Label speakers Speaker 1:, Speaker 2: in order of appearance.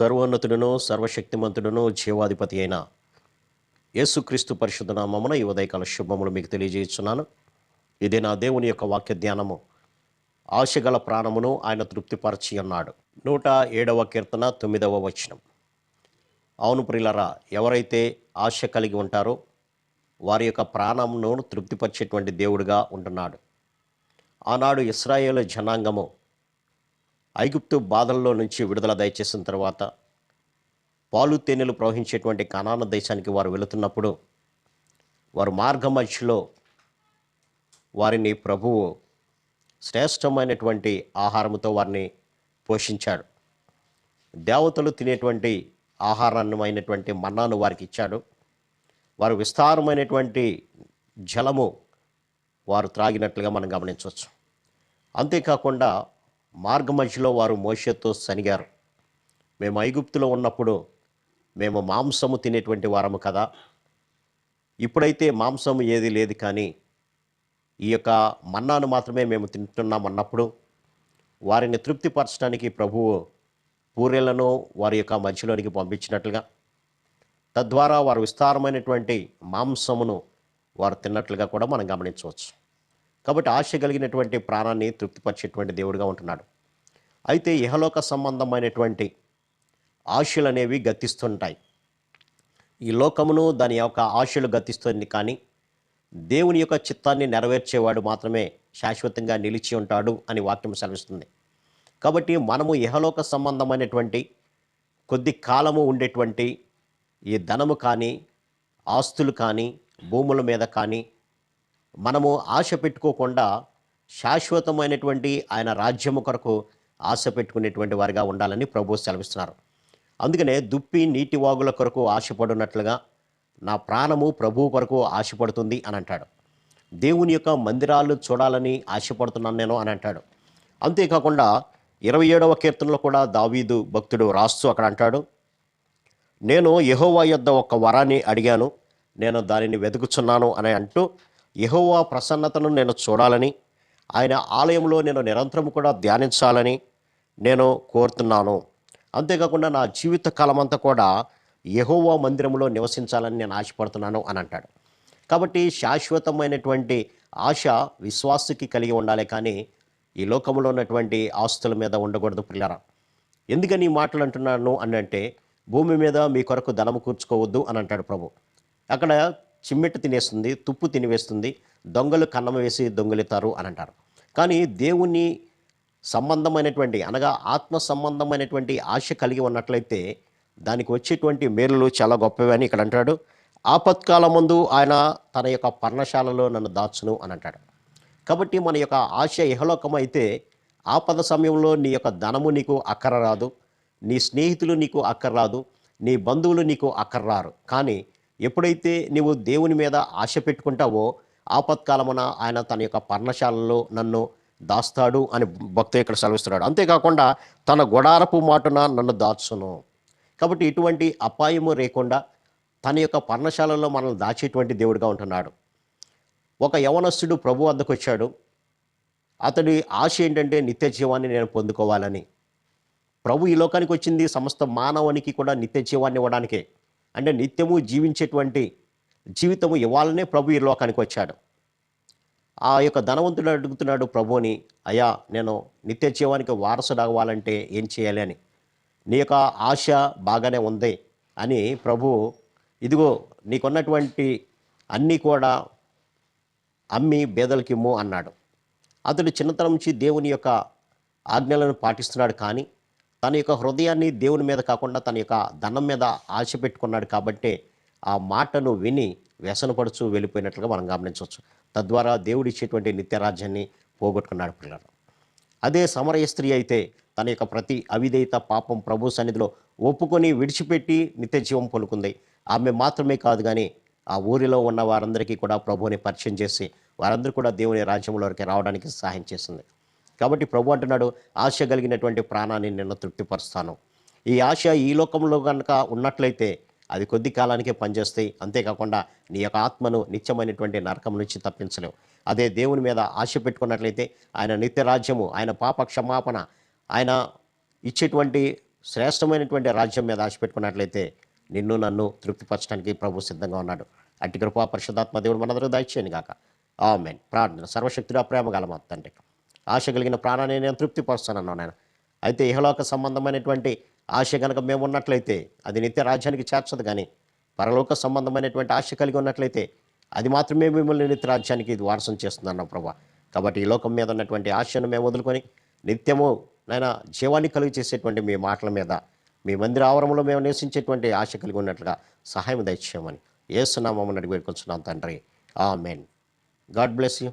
Speaker 1: సర్వోన్నతుడును సర్వశక్తిమంతుడును జీవాధిపతి అయిన యేసుక్రీస్తు పరిశుద్ధ నామమున ఈ ఉదయకాల శుభములు మీకు తెలియజేస్తున్నాను. ఇది నా దేవుని యొక్క వాక్య ధ్యానము. ఆశగల ప్రాణమును ఆయన తృప్తిపరచి అన్నాడు నూట ఏడవ కీర్తన తొమ్మిదవ వచనం. అవును ప్రిలరా ఎవరైతే ఆశ కలిగి ఉంటారో వారి యొక్క ప్రాణమును తృప్తిపరిచేటువంటి దేవుడిగా ఉంటున్నాడు. ఆనాడు ఇస్రాయేల్ జనాంగము ఐగుప్తు బాధల్లో నుంచి విడుదల దయచేసిన తర్వాత పాలు తేనెలు ప్రవహించేటువంటి కనాన దేశానికి వారు వెళుతున్నప్పుడు వారు మార్గ మధ్యలో వారిని ప్రభువు శ్రేష్టమైనటువంటి ఆహారముతో వారిని పోషించాడు. దేవతలు తినేటువంటి ఆహారమైనటువంటి మన్నాను వారికి ఇచ్చాడు. వారు విస్తారమైనటువంటి జలము వారు త్రాగినట్లుగా మనం గమనించవచ్చు. అంతేకాకుండా మార్గ మధ్యలో వారు మోషతో సనిగారు. మేము ఐగుప్తులో ఉన్నప్పుడు మేము మాంసము తినేటువంటి వారము కదా. ఇప్పుడైతే మాంసము ఏది లేదు కానీ ఈ యొక్క మన్నాను మాత్రమే మేము తింటున్నాం అన్నప్పుడు వారిని తృప్తిపరచడానికి ప్రభువు పూరెలను వారి యొక్క మధ్యలోనికి పంపించినట్లుగా తద్వారా వారు విస్తారమైనటువంటి మాంసమును వారు తిన్నట్లుగా కూడా మనం గమనించవచ్చు. కాబట్టి ఆశ కలిగినటువంటి ప్రాణాన్ని తృప్తిపరిచేటువంటి దేవుడిగా ఉంటున్నాడు. అయితే ఇహలోక సంబంధమైనటువంటి ఆశలు అనేవి గతిస్తుంటాయి. ఈ లోకమును దాని యొక్క ఆశలు గతిస్తుంది కానీ దేవుని యొక్క చిత్తాన్ని నెరవేర్చేవాడు మాత్రమే శాశ్వతంగా నిలిచి ఉంటాడు అని వాక్యం సెలవిస్తుంది. కాబట్టి మనము ఇహలోక సంబంధమైనటువంటి కొద్ది కాలము ఉండేటువంటి ఈ ధనము కానీ ఆస్తులు కానీ భూముల మీద కానీ మనము ఆశ పెట్టుకోకుండా శాశ్వతమైనటువంటి ఆయన రాజ్యము కొరకు ఆశ పెట్టుకునేటువంటి వారిగా ఉండాలని ప్రభు సెలవిస్తున్నారు. అందుకనే దుప్పి నీటి వాగుల కొరకు ఆశపడినట్లుగా నా ప్రాణము ప్రభువు కొరకు ఆశపడుతుంది అని అంటాడు. దేవుని యొక్క మందిరాలు చూడాలని ఆశపడుతున్నాను నేను అని అంటాడు. అంతేకాకుండా ఇరవై ఏడవ కీర్తనలో కూడా దావీదు భక్తుడు రాస్తూ అక్కడ అంటాడు నేను యహోవా యొద్ద ఒక వరాన్ని అడిగాను. నేను దానిని వెతుకుచున్నాను అని అంటూ యహోవా ప్రసన్నతను నేను చూడాలని ఆయన ఆలయంలో నేను నిరంతరం కూడా ధ్యానించాలని నేను కోరుతున్నాను. అంతేకాకుండా నా జీవిత కాలమంతా కూడా యహోవా మందిరంలో నివసించాలని నేను ఆశపడుతున్నాను అని అంటాడు. కాబట్టి శాశ్వతమైనటువంటి ఆశ విశ్వాసకి కలిగి ఉండాలి కానీ ఈ లోకంలో ఉన్నటువంటి ఆస్తుల మీద ఉండకూడదు పిల్లరా. ఎందుకని ఈ మాటలు అంటున్నాను అని అంటే భూమి మీద మీ కొరకు ధనము కూర్చుకోవద్దు అని అంటాడు ప్రభు. అక్కడ చిమ్మెట్టు తినేస్తుంది తుప్పు తినివేస్తుంది దొంగలు కన్నం వేసి దొంగలితారు అని అంటారు. కానీ దేవుని సంబంధమైనటువంటి అనగా ఆత్మ సంబంధమైనటువంటి ఆశ కలిగి ఉన్నట్లయితే దానికి వచ్చేటువంటి మేలులు చాలా గొప్పవి అని ఇక్కడ అంటాడు. ఆపత్కాల ముందు ఆయన తన యొక్క పర్ణశాలలో నన్ను దాచును అని అంటాడు. కాబట్టి మన యొక్క ఆశ ఇహలోకం అయితే ఆపద సమయంలో నీ యొక్క ధనము నీకు అక్కర రాదు నీ స్నేహితులు నీకు అక్కర్రాదు నీ బంధువులు నీకు అక్కర్రారు. కానీ ఎప్పుడైతే నీవు దేవుని మీద ఆశ పెట్టుకుంటావో ఆపత్కాలమున ఆయన తన యొక్క పర్ణశాలలో నన్ను దాస్తాడు అని భక్తు ఇక్కడ సెలవిస్తున్నాడు. అంతేకాకుండా తన గొడారపు మాటున నన్ను దాచును. కాబట్టి ఇటువంటి అపాయము లేకుండా తన యొక్క పర్ణశాలలో మనల్ని దాచేటువంటి దేవుడిగా ఉంటున్నాడు. ఒక యవనస్తుడు ప్రభు వద్దకు వచ్చాడు. అతడి ఆశ ఏంటంటే నిత్య జీవాన్ని నేను పొందుకోవాలని. ప్రభు ఈ లోకానికి వచ్చింది సమస్త మానవునికి కూడా నిత్య జీవాన్ని ఇవ్వడానికే. అంటే నిత్యము జీవించేటువంటి జీవితము ఇవ్వాలనే ప్రభు ఈ లోకానికి వచ్చాడు. ఆ యొక్క ధనవంతుడు అడుగుతున్నాడు ప్రభుని అయ్యా నేను నిత్య జీవానికి వారసుడు అవ్వాలంటే ఏం చేయాలి అని? నీ యొక్క ఆశ బాగానే ఉంది అని ప్రభు ఇదిగో నీకున్నటువంటి అన్నీ కూడా అమ్మి బేదలకిమ్ము అన్నాడు. అతడు చిన్నతనం నుంచి దేవుని యొక్క ఆజ్ఞలను పాటిస్తున్నాడు కానీ తన యొక్క హృదయాన్ని దేవుని మీద కాకుండా తన యొక్క ధనం మీద ఆశ పెట్టుకున్నాడు కాబట్టి ఆ మాటను విని వ్యసనపడుచు వెళ్ళిపోయినట్లుగా మనం గమనించవచ్చు. తద్వారా దేవుడు ఇచ్చేటువంటి నిత్యరాజ్యాన్ని పోగొట్టుకున్నాడు పిల్లలు. అదే సమరయ స్త్రీ అయితే తన యొక్క ప్రతి అవిధేయత పాపం ప్రభు సన్నిధిలో ఒప్పుకొని విడిచిపెట్టి నిత్య జీవం పొలుకుంది ఆమె మాత్రమే కాదు కానీ ఆ ఊరిలో ఉన్న వారందరికీ కూడా ప్రభువుని పరిచయం చేసి వారందరూ కూడా దేవుని రాజ్యంలోకి రావడానికి సహాయం చేసింది. కాబట్టి ప్రభు అంటున్నాడు ఆశ కలిగినటువంటి ప్రాణాన్ని నిన్ను తృప్తిపరుస్తాను. ఈ ఆశ ఈ లోకంలో కనుక ఉన్నట్లయితే అది కొద్ది కాలానికే పనిచేస్తాయి. అంతేకాకుండా నీ యొక్క ఆత్మను నిత్యమైనటువంటి నరకం నుంచి తప్పించలేవు. అదే దేవుని మీద ఆశ పెట్టుకున్నట్లయితే ఆయన నిత్య రాజ్యము ఆయన పాప క్షమాపణ ఆయన ఇచ్చేటువంటి శ్రేష్టమైనటువంటి రాజ్యం మీద ఆశ పెట్టుకున్నట్లయితే నిన్ను నన్ను తృప్తిపరచడానికి ప్రభు సిద్ధంగా ఉన్నాడు. అట్టి కృపా పరిశుధాత్మ దేవుడు మనందరూ దయచేయను గాక. ఆమెన్. ప్రార్థన. సర్వశక్తుడా ప్రేమ గల తండ్రి. ఆశ కలిగిన ప్రాణాన్ని నేను తృప్తిపరుస్తానన్నాను నాయన అయితే ఇహలోక సంబంధమైనటువంటి ఆశ కనుక మేము ఉన్నట్లయితే అది నిత్య రాజ్యానికి చేర్చదు కానీ పరలోక సంబంధమైనటువంటి ఆశ కలిగి ఉన్నట్లయితే అది మాత్రమే మిమ్మల్ని నిత్య రాజ్యానికి ఇది వారసం చేస్తుందన్న ప్రభా. కాబట్టి ఈ లోకం మీద ఉన్నటువంటి ఆశను మేము వదులుకొని నిత్యము నాయన జీవాన్ని కలిగి చేసేటువంటి మీ మాటల మీద మీ మందిర ఆవరణలో మేము నివసించేటువంటి ఆశ కలిగి ఉన్నట్లుగా సహాయం దయచేయమని ఏసునామని అడిగి వేడుకొంచున్నాం తండ్రి. ఆ మెయిన్ గాడ్ బ్లెస్ యూ.